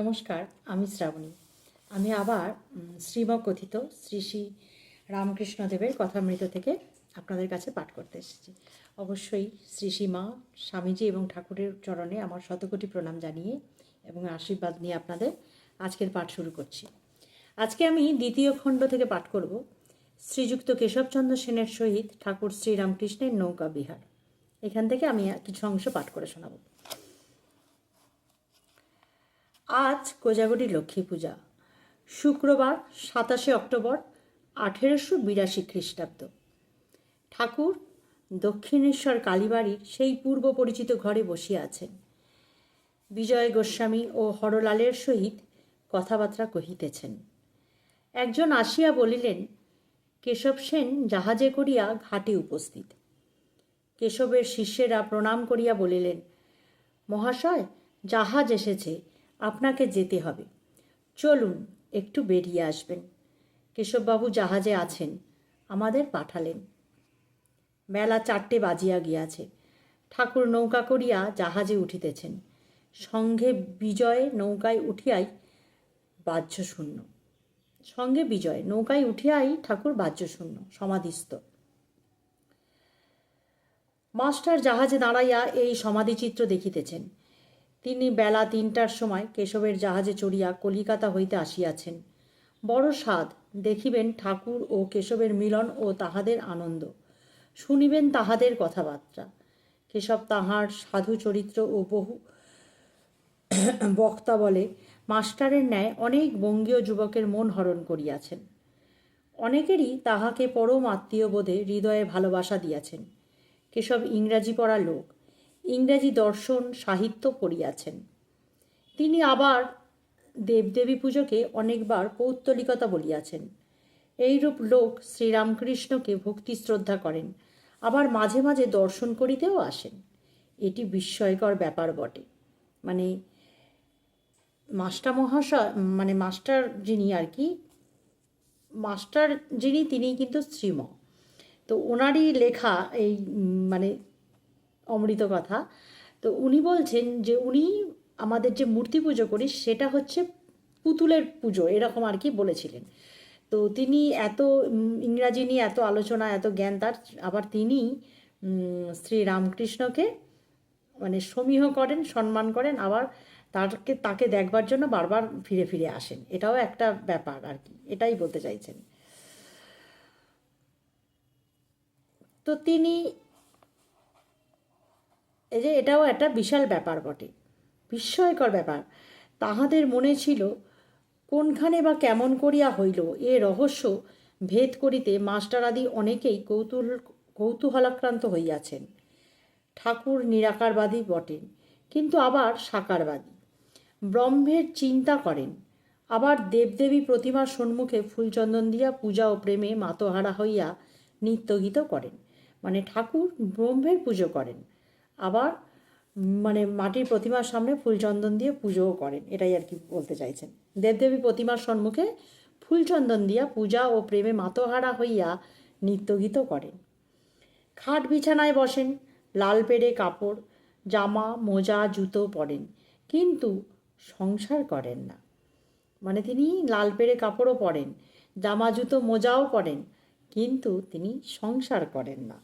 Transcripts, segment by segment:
নমস্কার, আমি শ্রাবণী। আমি আবার শ্রীমকথিত শ্রী শ্রী রামকৃষ্ণদেবের কথামৃত থেকে আপনাদের কাছে পাঠ করতে এসেছি। অবশ্যই শ্রী শ্রী মা, স্বামীজি এবং ঠাকুরের চরণে আমার শতকোটি প্রণাম জানিয়ে এবং আশীর্বাদ নিয়ে আপনাদের আজকের পাঠ শুরু করছি। আজকে আমি দ্বিতীয় খণ্ড থেকে পাঠ করব। শ্রীযুক্ত কেশবচন্দ্র সেনের সহিত ঠাকুর শ্রীরামকৃষ্ণের নৌকা বিহার। এখান থেকে আমি কিছু অংশ পাঠ করে শোনাবো। আজ কোজাগরী লক্ষ্মী পূজা। শুক্রবার সাতাশে অক্টোবর আঠেরোশো বিরাশি খ্রিস্টাব্দ। ঠাকুর দক্ষিণেশ্বর কালীবাড়ির সেই পূর্ব পরিচিত ঘরে বসিয়া আছেন। বিজয় গোস্বামী ও হরলালের সহিত কথাবার্তা কহিতেছেন। একজন আসিয়া বলিলেন, কেশব সেন জাহাজে করিয়া ঘাটে উপস্থিত। কেশবের শিষ্যেরা প্রণাম করিয়া বলিলেন, মহাশয়, জাহাজ এসেছে। আপনাকে যেতে হবে। চলুন, একটু বেরিয়ে আসবেন। কেশববাবু জাহাজে আছেন, আমাদের পাঠালেন। বেলা চারটে বাজিয়া গিয়াছে। ঠাকুর নৌকা করিয়া জাহাজে উঠিতেছেন। সঙ্গে বিজয় নৌকায় উঠিয়াই বাহ্য শূন্য সঙ্গে বিজয় নৌকায় উঠিয়াই ঠাকুর বাহ্য শূন্য সমাধিস্থ। মাস্টার জাহাজে দাঁড়াইয়া এই সমাধিচিত্র দেখিতেছেন। তিনি বেলা তিনটার সময় কেশবের জাহাজে চড়িয়া কলিকাতা হইতে আসিয়াছেন। বড় স্বাদ, দেখিবেন ঠাকুর ও কেশবের মিলন ও তাহাদের আনন্দ। শুনিবেন তাহাদের কথাবার্তা। কেশব তাহার সাধু চরিত্র ও বহু বক্তা বলে, মাস্টারের ন্যায় অনেক বঙ্গীয় যুবকের মন হরণ করিয়াছেন। অনেকেরই তাহাকে পরম আত্মীয় বোধে হৃদয়ে ভালোবাসা দিয়াছেন। কেশব ইংরাজি পড়া লোক। ইংরাজি দর্শন, সাহিত্য পড়িয়াছেন। তিনি আবার দেবদেবী পুজোকে অনেকবার পৌত্তলিকতা বলিয়াছেন। এইরূপ লোক শ্রীরামকৃষ্ণকে ভক্তি শ্রদ্ধা করেন, আবার মাঝে মাঝে দর্শন করিতেও আসেন। এটি বিস্ময়কর ব্যাপার বটে। মানে মাস্টার মহাশয় মানে মাস্টার যিনি আর কি, মাস্টার যিনি তিনি কিন্তু শ্রীম। তো ওনারই লেখা এই মানে অমৃত কথা। তো উনি বলছেন যে উনি আমাদের যে মূর্তি পুজো করি সেটা হচ্ছে পুতুলের পুজো, এরকম আর কি বলেছিলেন। তো তিনি এত ইংরাজি নিয়ে এত আলোচনা, এত জ্ঞান, তার আবার তিনি শ্রী রামকৃষ্ণকে মানে সমীহ করেন, সম্মান করেন, আবার তাকে তাকে দেখবার জন্য বারবার ফিরে ফিরে আসেন। এটাও একটা ব্যাপার আর কি, এটাই বলতে চাইছেন। তো তিনি এই যে এটাও একটা বিশাল ব্যাপার বটে, বিস্ময়কর ব্যাপার। তাহাদের মনে ছিল, কোনখানে বা কেমন করিয়া হইল, এ রহস্য ভেদ করিতে মাস্টার আদি অনেকেই কৌতূহল কৌতূহলাক্রান্ত হইয়াছেন। ঠাকুর নিরাকারবাদী বটেন, কিন্তু আবার সাকারবাদী। ব্রহ্মের চিন্তা করেন, আবার দেবদেবী প্রতিমার সম্মুখে ফুলচন্দন দিয়া পূজা ও প্রেমে মাতোহারা হইয়া নিত্যগীত করেন। মানে ঠাকুর ব্রহ্মের পুজো করেন। আবার মানে মাটির প্রতিমার সামনে ফুলচন্দন দিয়ে পুজোও করেন, এটাই আর কি বলতে চাইছেন। দেবদেবী প্রতিমার সম্মুখে ফুলচন্দন দিয়া পূজা ও প্রেমে মাতোহারা হইয়া নিত্যগীত করেন। খাট বিছানায় বসেন, লাল পেড়ে কাপড়, জামা, মোজা, জুতো পরেন, কিন্তু সংসার করেন না। মানে তিনি লাল পেড়ে কাপড়ও পরেন, জামা, জুতো, মোজাও পরেন কিন্তু তিনি সংসার করেন না।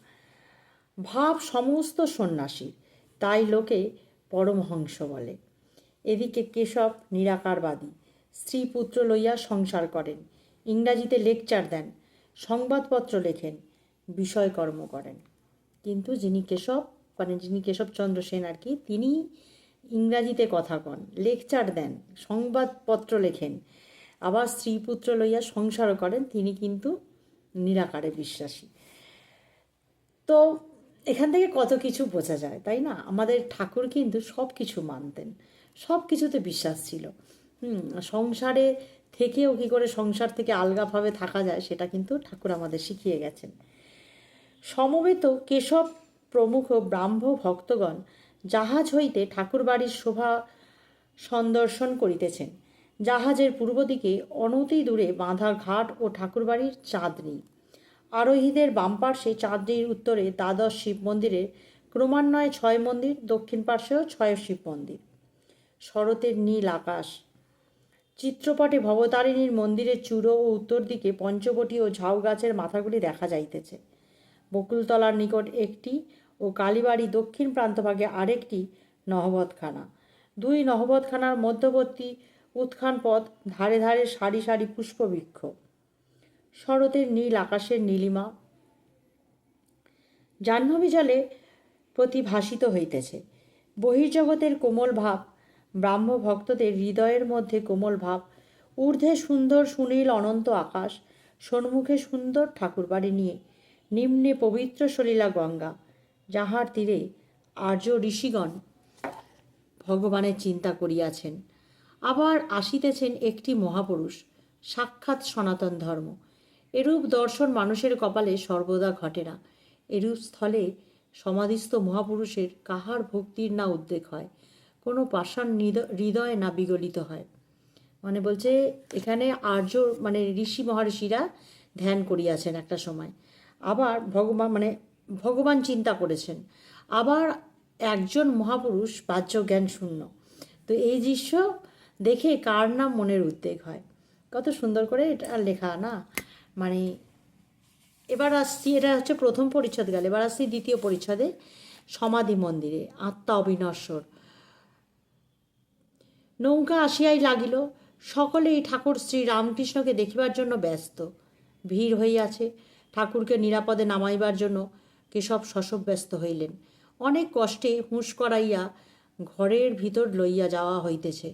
ভাব সমস্ত সন্ন্যাসী, তাই লোকে পরমহংস বলে। এদিকে কেশব নিরাকারবাদী স্ত্রী পুত্র লইয়া সংসার করেন, ইংরাজিতে লেকচার দেন, সংবাদপত্র লেখেন, বিষয়কর্ম করেন। কিন্তু যিনি কেশব মানে যিনি কেশবচন্দ্র সেন আর কি, তিনি ইংরাজিতে কথা কন, লেকচার দেন, সংবাদপত্র লেখেন। আবার স্ত্রী পুত্র লইয়া সংসারও করেন, তিনি কিন্তু নিরাকারে বিশ্বাসী। তো এখান থেকে কত কিছু বোঝা যায়, তাই না? আমাদের ঠাকুর কিন্তু সব কিছু মানতেন সব কিছুতে বিশ্বাস ছিল। হুম, সংসারে থেকেও কী করে সংসার থেকে আলগাভাবে থাকা যায়, সেটা কিন্তু ঠাকুর আমাদের শিখিয়ে গেছেন। সমবেত কেশব প্রমুখ ব্রাহ্ম ভক্তগণ জাহাজ হইতে ঠাকুরবাড়ির শোভা সন্দর্শন করিতেছেন। জাহাজের পূর্ব দিকে অনতি দূরে বাঁধা ঘাট ও ঠাকুরবাড়ির চাঁদনি। আরোহীদের বাম পার্শ্বে চাঁদনির উত্তরে দ্বাদশ শিব মন্দিরের ক্রমান্বয়ে ছয় মন্দির, দক্ষিণ পার্শ্বেও ছয় শিব মন্দির। শরতের নীল আকাশ। চিত্রপটে ভবতারিণীর মন্দিরের চূড়ো ও উত্তর দিকে পঞ্চবটি ও ঝাউ গাছের মাথাগুলি দেখা যাইতেছে। বকুলতলার নিকট একটি ও কালীবাড়ি দক্ষিণ প্রান্তভাগে আরেকটি নহবতখানা। দুই নহবতখানার মধ্যবর্তী উত্থান পথ ধারে ধারে সারি সারি পুষ্পবৃক্ষ। শরতের নীল, আকাশের নীলিমা। জাহ্নবী জলে প্রতিভাসিত হইতেছে। বহির্জগতের কোমল ভাব ব্রাহ্ম ভক্তদের হৃদয়ের মধ্যে কোমল ভাব, ঊর্ধ্বে সুন্দর সুনীল অনন্ত আকাশ, সন্মুখে সুন্দর ঠাকুরবাড়ি নিয়ে, নিম্নে পবিত্র সলীলা গঙ্গা, যাহার তীরে আর্য ঋষিগণ ভগবানের চিন্তা করিয়াছেন। আবার আসিতেছেন একটি মহাপুরুষ, সাক্ষাৎ সনাতন ধর্ম। এরূপ দর্শন মানুষের কপালে সর্বদা ঘটে না। এরূপ স্থলে সমাধিস্থ মহাপুরুষের কাহার ভক্তির না উদ্বেগ হয়? কোনো পাষাণ হৃদ- হৃদয় না বিগলিত হয়? মানে বলছে, এখানে আর্য মানে ঋষি মহর্ষিরা ধ্যান করিয়াছেন একটা সময়। আবার ভগবান মানে ভগবান চিন্তা করেছেন। আবার একজন মহাপুরুষ বাহ্য জ্ঞান শূন্য। তো এই দৃশ্য দেখে কার নাম মনের উদ্বেগ হয়? কত সুন্দর করে এটা লেখা না? মানে এবার আসছি, এটা হচ্ছে প্রথম পরিচ্ছদ গেল। এবার আসছি দ্বিতীয় পরিচ্ছদে, সমাধি মন্দিরে, আত্মা অবিনশ্বর। নৌকা আসিয়াই লাগিল, সকলেই ঠাকুর শ্রী রামকৃষ্ণকে দেখিবার জন্য ব্যস্ত। ভিড় হইয়াছে, ঠাকুরকে নিরাপদে নামাইবার জন্য কেশব শশব ব্যস্ত হইলেন। অনেক কষ্টে হুঁশ করাইয়া ঘরের ভিতর লইয়া যাওয়া হইতেছে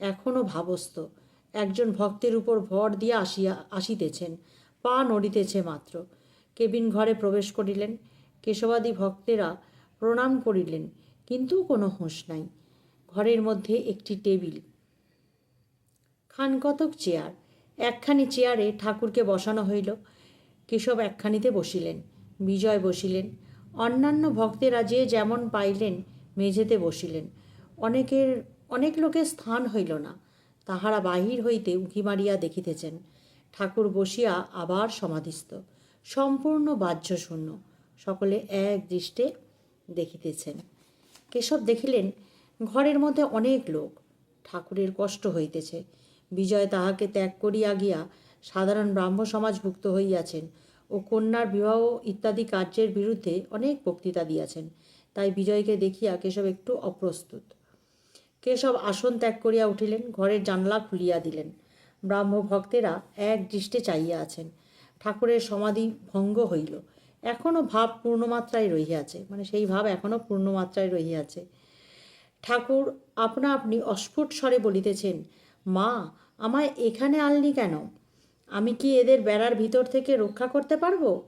এখনও ভাবস্থ। একজন ভক্তের উপর ভর দিয়া আসিয়া, আসিতেছেন। পা নড়িতেছে মাত্র। কেবিন ঘরে প্রবেশ করিলেন। কেশবাদী ভক্তেরা প্রণাম করিলেন, কিন্তু কোনো হুঁশ নাই। ঘরের মধ্যে একটি টেবিল, খানকতক চেয়ার। একখানি চেয়ারে ঠাকুরকে বসানো হইল। কেশব একখানিতে বসিলেন, বিজয় বসিলেন। অন্যান্য ভক্তেরা যে যেমন পাইলেন, মেঝেতে বসিলেন। অনেকের, অনেক লোকের স্থান হইল না। তাহারা বাহির হইতে উঁকি মারিয়া দেখিতেছেন। ঠাকুর বসিয়া আবার সমাধিস্থ। সম্পূর্ণ বাহ্য শূন্য সকলে এক দৃষ্টে দেখিতেছেন। কেশব দেখিলেন, ঘরের মধ্যে অনেক লোক। ঠাকুরের কষ্ট হইতেছে। বিজয় তাহাকে ত্যাগ করিয়া গিয়া সাধারণ ব্রাহ্ম সমাজভুক্ত হইয়াছেন ও কন্যার বিবাহ ইত্যাদি কার্যের বিরুদ্ধে অনেক বক্তৃতা দিয়াছেন। তাই বিজয়কে দেখিয়া কেশব একটু অপ্রস্তুত। কেশব আসন ত্যাগ করিয়া উঠিলেন, ঘরের জানলা খুলিয়া দিলেন। ব্রাহ্ম ভক্তেরা এক দৃষ্টে চাইয়া আছেন। ঠাকুরের সমাধি ভঙ্গ হইল। এখনও ভাব পূর্ণমাত্রায় রহিয়াছে। মানে সেই ভাব এখনও পূর্ণমাত্রায় রহিয়াছে। ঠাকুর, আপনা আপনি অস্ফুট স্বরে বলিতেছেন, মা, আমায় এখানে আনলি কেন? আমি কি এদের বেড়ার ভিতর থেকে রক্ষা করতে পারব?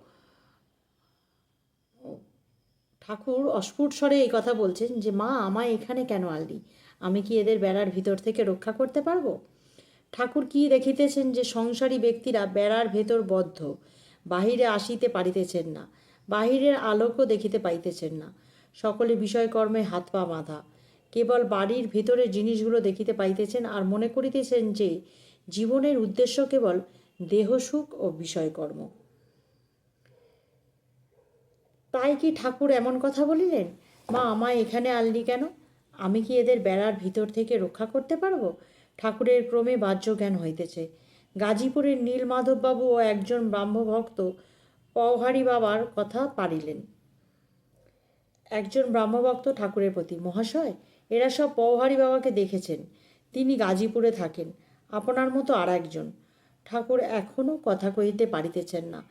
ঠাকুর অস্ফুট স্বরে এই কথা বলছেন যে, মা, আমায় এখানে কেন আনলি? আমি কি এদের বেড়ার ভিতর থেকে রক্ষা করতে পারব? ঠাকুর কি দেখিতেছেন যে সংসারী ব্যক্তিরা বেড়ার ভেতর বদ্ধ, বাহিরে আসিতে পারিতেছেন না, বাহিরের আলোকও দেখিতে পাইতেছেন না, সকলে বিষয়কর্মে হাত পা বাঁধা, কেবল বাড়ির ভিতরের জিনিসগুলো দেখিতে পাইতেছেন আর মনে করিতেছেন যে জীবনের উদ্দেশ্য কেবল দেহসুখ ও বিষয়কর্ম। তাই কি ঠাকুর এমন কথা বলিলেন? মা, আমায় এখানে আনলি কেন? আমি কি এদের বেড়ার ভিতর থেকে রক্ষা করতে পারব? ঠাকুরের ক্রমে বাহ্য জ্ঞান হইতেছে। গাজীপুরের নীলমাধববাবু ও একজন ব্রাহ্মভক্ত পওহারি বাবার কথা পারিলেন। একজন ব্রাহ্মভক্ত ঠাকুরের প্রতি, মহাশয়, এরা সব পওহারি বাবাকে দেখেছেন। তিনি গাজীপুরে থাকেন। আপনার মতো আর একজন ঠাকুর এখনও কথা কহিতে পারিতেছেন না।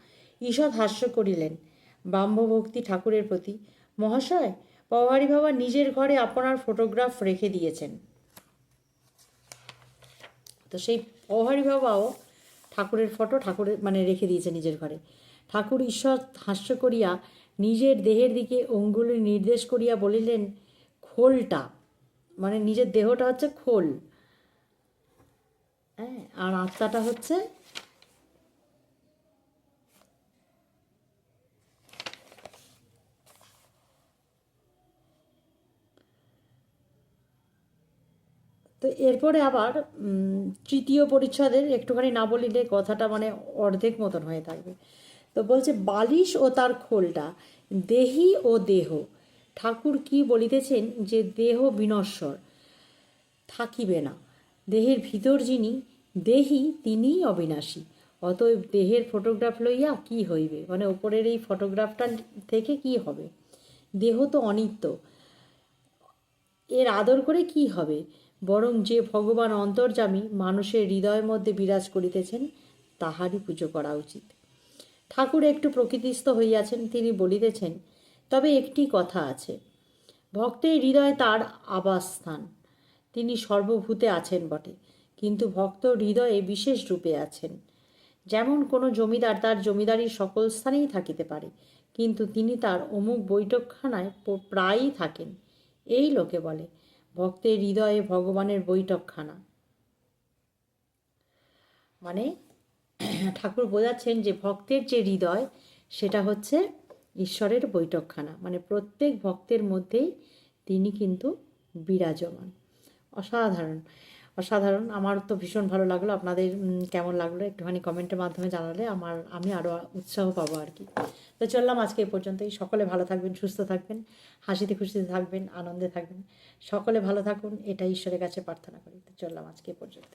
ঈষৎ হাস্য করিলেন। ব্রাহ্মভক্তি ঠাকুরের প্রতি, মহাশয়, পওহারি বাবা নিজের ঘরে আপনার ফটোগ্রাফ রেখে দিয়েছেন। তো সেই প্রহরী বাবাও ঠাকুরের ফটো ঠাকুরের মানে রেখে দিয়েছে নিজের ঘরে। ঠাকুর ঈশ্বর হাস্য করিয়া নিজের দেহের দিকে অঙ্গুলি নির্দেশ করিয়া বলিলেন, খোলটা। মানে নিজের দেহটা হচ্ছে খোল। হ্যাঁ আর আত্মাটা হচ্ছে তো এরপরে আবার তৃতীয় পরিচ্ছদের একটুখানি না বলিলে কথাটা মানে অর্ধেক মতন হয়ে থাকবে। তো বলছে, বালিশ ও তার খোলটা, দেহি ও দেহ, ঠাকুর কি বলিতেছেন যে দেহ বিনশ্বর, থাকিবে না। দেহের ভিতর যিনি, দেহি তিনিই অবিনাশী। অতএব দেহের ফটোগ্রাফ লইয়া কি হইবে? মানে ওপরের এই ফটোগ্রাফটা থেকে কি হবে? দেহ তো অনিত্য। এর আদর করে কি হবে? বরং যে ভগবান অন্তর্যামী মানুষের হৃদয়ের মধ্যে বিরাজ করিতেছেন, তাহারই পুজো করা উচিত। ঠাকুর একটু প্রকৃতিস্থ হইয়াছেন, তিনি বলিতেছেন, তবে একটি কথা আছে। ভক্তের হৃদয়ে তার আবাসস্থান। তিনি সর্বভূতে আছেন বটে, কিন্তু ভক্ত হৃদয়ে বিশেষ রূপে আছেন। যেমন কোনো জমিদার তার জমিদারির সকল স্থানেই থাকিতে পারে, কিন্তু তিনি তার অমুক বৈঠকখানায় প্রায়ই থাকেন। এই লোকে বলে, ভক্তের হৃদয়ে ভগবানের বৈঠকখানা। মানে ঠাকুর বোঝাচ্ছেন যে ভক্তের যে হৃদয়, সেটা হচ্ছে ঈশ্বরের বৈঠকখানা। মানে প্রত্যেক ভক্তের মধ্যেই তিনি কিন্তু বিরাজমান। অসাধারণ। অসাধারণ। আমার তো ভীষণ ভালো লাগল। আপনাদের কেমন লাগল একটুখানি কমেন্টের মাধ্যমে জানালে আমার, আমি আরও উৎসাহ পাবো আর কি। তো চললাম আজকে এই পর্যন্তই। সকলে ভালো থাকবেন, সুস্থ থাকবেন, হাসিতে খুশিতে থাকবেন, আনন্দে থাকবেন। সকলে ভালো থাকুন, এটা ঈশ্বরের কাছে প্রার্থনা করি। তো চললাম আজকে এই পর্যন্ত